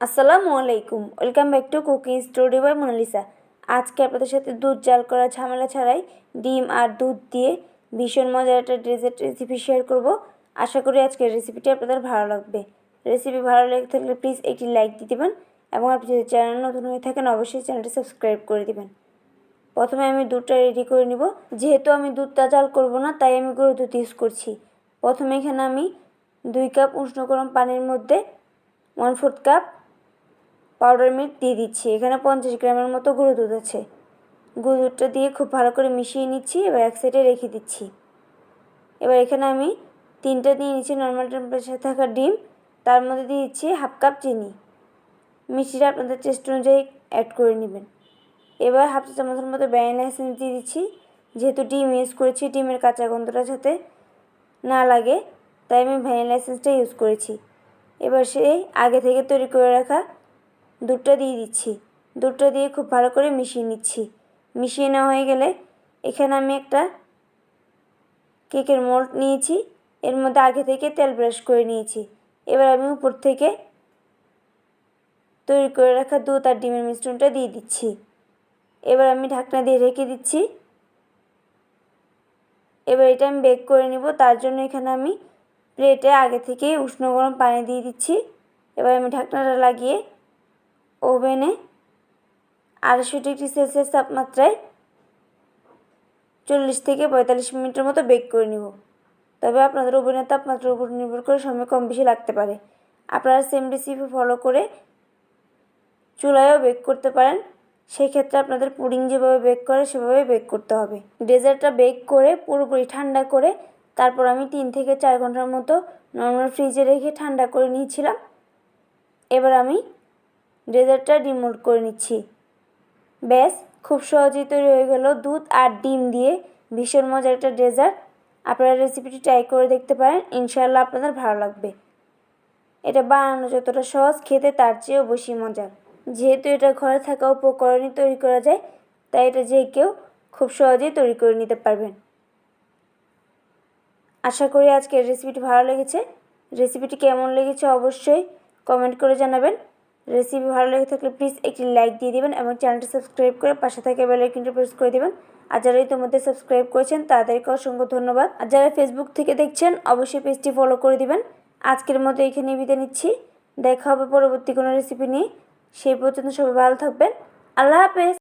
আসসালামু আলাইকুম। Welcome back to cooking story by Monalisa. আজকে আপনাদের সাথে দুধ জাল করা ঝামেলা ছাড়াই ডিম আর দুধ দিয়ে ভীষণ মজার একটা ডেজার্ট রেসিপি শেয়ার করব। আশা করি আজকের রেসিপিটি আপনাদের ভালো লাগবে। রেসিপি ভালো লেগে থাকলে প্লিজ একটি লাইক দিয়ে দেবেন এবং আপনি যদি চ্যানেল নতুন হয়ে থাকেন অবশ্যই চ্যানেলটি সাবস্ক্রাইব করে দেবেন। প্রথমে আমি দুধটা রেডি করে নিব। যেহেতু আমি দুধটা জাল করব না, তাই আমি গরু দুধ ইউজ করছি। প্রথমে এখানে আমি দুই কাপ উষ্ণ গরম পানির মধ্যে one fourth cup powder milk দিয়ে দিচ্ছি। এখানে পঞ্চাশ গ্রামের মতো গুঁড়ো দুধ আছে। গুঁড়ো দুধটা দিয়ে খুব ভালো করে মিশিয়ে নিচ্ছি, এবার এক সাইডে রেখে দিচ্ছি। এবার এখানে আমি তিনটা দিয়ে নিচ্ছি নর্মাল টেম্পারেচারে থাকা ডিম। তার মধ্যে দিয়ে দিচ্ছি হাফ কাপ চিনি। মিষ্টিটা আপনাদের টেস্ট অনুযায়ী অ্যাড করে নেবেন। এবার হাফ চা চামচের মতো ভ্যানিলা এসেন্স দিয়ে দিচ্ছি। যেহেতু ডিম ইউজ করেছি, ডিমের কাঁচা গন্ধটা যাতে না লাগে, তাই আমি ভ্যানিলা এসেন্সটা ইউজ করেছি। এবার সেই আগে থেকে তৈরি করে রাখা দুধটা দিয়ে দিচ্ছি। দুধটা দিয়ে খুব ভালো করে মিশিয়ে নিচ্ছি। মিশিয়ে নেওয়া হয়ে গেলে এখানে আমি একটা কেকের মোল্ড নিয়েছি। এর মধ্যে আগে থেকে তেল ব্রাশ করে নিয়েছি। এবার আমি উপর থেকে তৈরি করে রাখা দুধ আর ডিমের মিশ্রণটা দিয়ে দিচ্ছি। এবার আমি ঢাকনা দিয়ে রেখে দিচ্ছি। এবার এটা আমি বেক করে নিব। তার জন্য এখানে আমি প্লেটে আগে থেকেই উষ্ণ গরম পানি দিয়ে দিচ্ছি। এবার আমি ঢাকনাটা লাগিয়ে ওভেনে আড়াইশো ডিগ্রি সেলসিয়াস তাপমাত্রায় চল্লিশ থেকে পঁয়তাল্লিশ মিনিটের মতো বেক করে নিব। তবে আপনাদের ওভেনের তাপমাত্রার উপর নির্ভর করে সময় কম বেশি লাগতে পারে। আপনারা সেম রেসিপি ফলো করে চুলায়ও বেক করতে পারেন। সেই ক্ষেত্রে আপনাদের পুডিং যেভাবে বেক করে সেভাবে বেক করতে হবে। ডেজার্টটা বেক করে পুরোপুরি ঠান্ডা করে তারপর আমি তিন থেকে চার ঘণ্টার মতো নর্মাল ফ্রিজে রেখে ঠান্ডা করে নিয়েছিলাম। এবার আমি ডেজার্টটা ডিমোল্ড করে নিচ্ছি। ব্যাস, খুব সহজেই তৈরি হয়ে গেল দুধ আর ডিম দিয়ে ভীষণ মজার একটা ডেজার্ট। আপনারা রেসিপিটি ট্রাই করে দেখতে পারেন ইনশাল্লাহ আপনাদের ভালো লাগবে। এটা বানানো যতটা সহজ, খেতে তার চেয়েও বেশি মজার। যেহেতু এটা ঘরে থাকা উপকরণই তৈরি করা যায়, তাই এটা যে কেউ খুব সহজেই তৈরি করে নিতে পারবেন। আশা করি আজকের রেসিপিটি ভালো লেগেছে। রেসিপিটি কেমন লেগেছে অবশ্যই কমেন্ট করে জানাবেন। রেসিপি ভালো লেগে থাকলে প্লিজ একটি লাইক দিয়ে দেবেন এবং চ্যানেলটি সাবস্ক্রাইব করে পাশে থাকে কিন্তু প্রেস করে দেবেন। আর যারা ইতিমধ্যে সাবস্ক্রাইব করেছেন তাদেরকে অসংখ্য ধন্যবাদ। আর যারা ফেসবুক থেকে দেখছেন, অবশ্যই পেজটি ফলো করে দিবেন। আজকের মতো এখানে বিদে নিচ্ছি। দেখা হবে পরবর্তী কোনো রেসিপি নিয়ে। সেই পর্যন্ত সবাই ভালো থাকবেন। আল্লাহ হাফেজ!